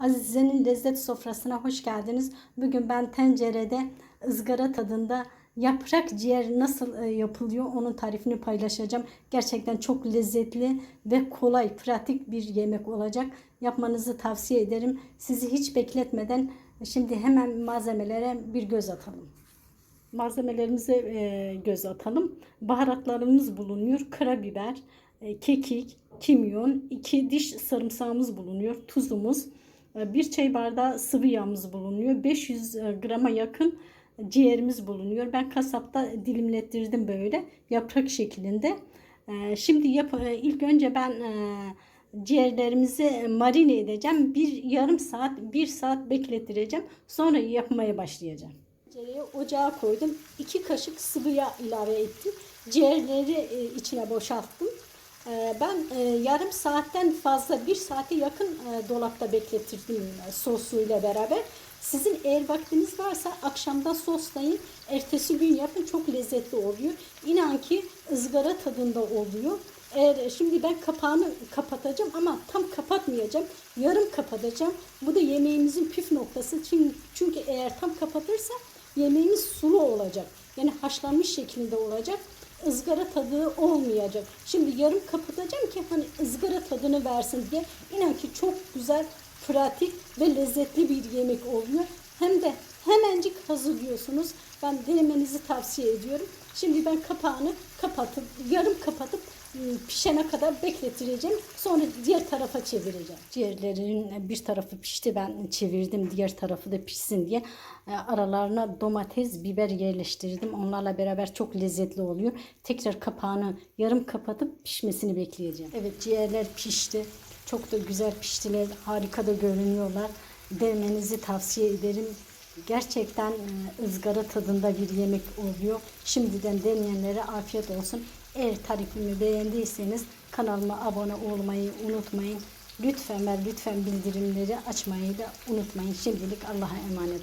Azize'nin lezzet sofrasına hoş geldiniz. Bugün ben tencerede ızgara tadında yaprak ciğer nasıl e, yapılıyor onun tarifini paylaşacağım. Gerçekten çok lezzetli ve kolay, pratik bir yemek olacak. Yapmanızı tavsiye ederim. Sizi hiç bekletmeden şimdi hemen malzemelere bir göz atalım. Malzemelerimize e, göz atalım. Baharatlarımız bulunuyor. Karabiber, e, kekik, kimyon, iki diş sarımsağımız bulunuyor. Tuzumuz, e, bir çay bardağı sıvı yağımız bulunuyor. 500 e, grama yakın ciğerimiz bulunuyor. Ben kasapta dilimlettirdim böyle yaprak şeklinde. E, Şimdi yap, e, ilk önce ben e, ciğerlerimizi marine edeceğim. Bir yarım saat, bir saat beklettireceğim. Sonra yapmaya başlayacağım. Tencereye ocağa koydum. 2 kaşık sıvı yağ ilave ettim. Ciğerleri içine boşalttım. E, Ben e, yarım saatten fazla bir saate yakın e, dolapta bekletirdim e, sosuyla beraber. Sizin eğer vaktiniz varsa akşamda soslayın. Ertesi gün yapın çok lezzetli oluyor. İnan ki ızgara tadında oluyor. Eğer şimdi ben kapağını kapatacağım ama tam kapatmayacağım. Yarım kapatacağım. Bu da yemeğimizin püf noktası. Çünkü, çünkü eğer tam kapatırsa yemeğimiz sulu olacak. Yani haşlanmış şeklinde olacak. Izgara tadı olmayacak. Şimdi yarım kapatacağım ki hani ızgara tadını versin diye. İnan ki çok güzel, pratik ve lezzetli bir yemek oluyor. Hem de hemencik hazırlıyorsunuz. Ben denemenizi tavsiye ediyorum. Şimdi ben kapağını kapatıp, yarım kapatıp ıı, pişene kadar bekletireceğim. Sonra diğer tarafa çevireceğim. Ciğerlerin bir tarafı pişti ben çevirdim diğer tarafı da pişsin diye. E, Aralarına domates, biber yerleştirdim. Onlarla beraber çok lezzetli oluyor. Tekrar kapağını yarım kapatıp pişmesini bekleyeceğim. Evet ciğerler pişti. Çok da güzel piştiler. Harika da görünüyorlar. Denemenizi tavsiye ederim. Gerçekten e, ızgara tadında bir yemek oluyor. Şimdiden deneyenlere afiyet olsun. Eğer tarifimi beğendiyseniz kanalıma abone olmayı unutmayın. Lütfen ve lütfen bildirimleri açmayı da unutmayın. Şimdilik Allah'a emanet olun.